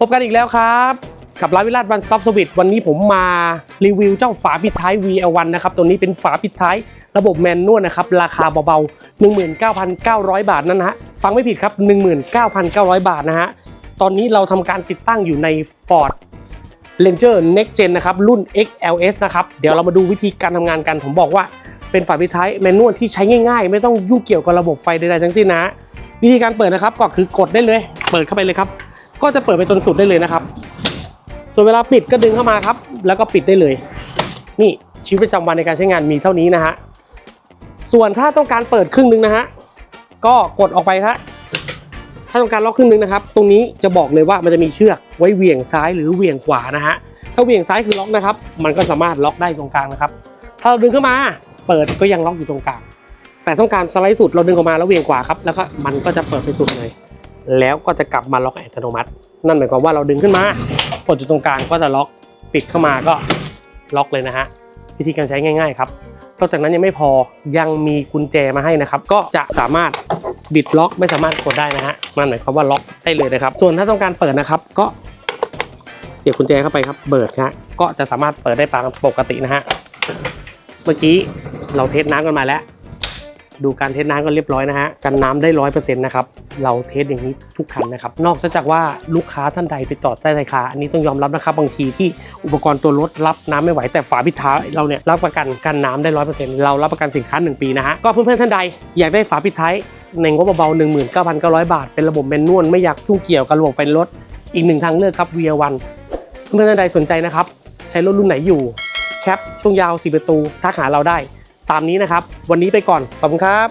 พบกันอีกแล้วครับ กับร้านวิราชวันสต็อปสวิตวันนี้ผมมารีวิวเจ้าฝาปิดท้าย VL1 นะครับ ตัวนี้เป็นฝาปิดท้ายระบบแมนนวลนะครับ ราคาเบาๆ 19,900 บาทนั่นนะฮะ ฟังไม่ผิดครับ 19,900 บาทนะฮะ ตอนนี้เราทำการติดตั้งอยู่ใน Ford Ranger Next Gen นะครับ รุ่น XLS นะครับ เดี๋ยวเรามาดูวิธีการทำงานกัน ผมบอกว่าเป็นฝาปิดท้ายแมนนวลที่ใช้ง่ายๆ ไม่ต้องยุ่งเกี่ยวกับระบบไฟใดๆทั้งสิ้นนะ วิธีการเปิดนะครับก็คือกดได้เลย เปิดเข้าไปเลยครับ ก็จะเปิดไปจนสุดได้เลยนะครับ ส่วนเวลาปิดก็ดึงเข้ามาครับ แล้วก็ปิดได้เลย นี่ชีวิตประจำวันในการใช้งานมีเท่านี้นะฮะ ส่วนถ้าต้องการเปิดครึ่งหนึงนะฮะ ก็กดออกไปฮะถ้าต้องการล็อกครึ่งหนึงนะครับ ตรงนี้จะบอกเลยว่ามันจะมีเชือกไว้เหวี่ยงซ้ายหรือเหวี่ยงขวานะฮะ ถ้าเหวี่ยงซ้ายคือล็อกนะครับ มันก็สามารถล็อกได้ตรงกลางนะครับ ถ้าเราดึงเข้ามา เปิดก็ยังล็อกอยู่ตรงกลาง แต่ต้องการสไลด์สุดเราดึงออกมาแล้วเหวี่ยงขวาครับ แล้วก็มันก็จะเปิดไปสุดเลย แล้วก็จะกลับมาล็อกอัตโนมัติ นั่นหมายความว่าเราดึงขึ้นมากดอยู่ตรงกลางก็จะล็อกปิดเข้ามาก็ล็อกเลยนะฮะวิธีการใช้ง่าย ๆ ครับนอกจากนั้นยังไม่พอยังมีกุญแจมาให้นะครับ ก็จะสามารถบิดล็อกไม่สามารถกดได้นะฮะนั่นหมายความว่าล็อกได้เลยนะครับ ส่วนถ้าต้องการเปิดนะครับ ก็เสียบกุญแจเข้าไปครับเบิดฮะก็จะสามารถเปิดได้ตามปกตินะฮะเมื่อกี้เราเทสน้ำกันมาแล้ว ดูการเทสน้ำกันเรียบร้อยนะฮะกันน้ำได้ร้อยเปอร์เซ็นต์นะครับเราเทสอย่างนี้ทุกคันนะครับนอกจากว่าลูกค้าท่านใดไปต่อใต้ราคาอันนี้ต้องยอมรับนะครับบางทีที่อุปกรณ์ตัวรถรับน้ำไม่ไหวแต่ฝาปิดท้ายเราเนี่ยรับประกันกันน้ำได้ร้อยเปอร์เซ็นต์เรารับประกันสินค้า1ปีนะฮะก็เพื่อนๆท่านใดอยากได้ฝาปิดท้ายในงบเบาๆ19,900 บาท เป็นระบบแมนนวลไม่อยากยุ่งเกี่ยวกับระบบไฟรถอีกหนึ่งทางเลือกครับ VR1 เพื่อนๆท่านใดสนใจนะครับ ใช้รถรุ่นไหนอยู่ แคปช่วงยาว 4 ประตูทักหาเราได้ ตามนี้นะครับ วันนี้ไปก่อน ขอบคุณครับ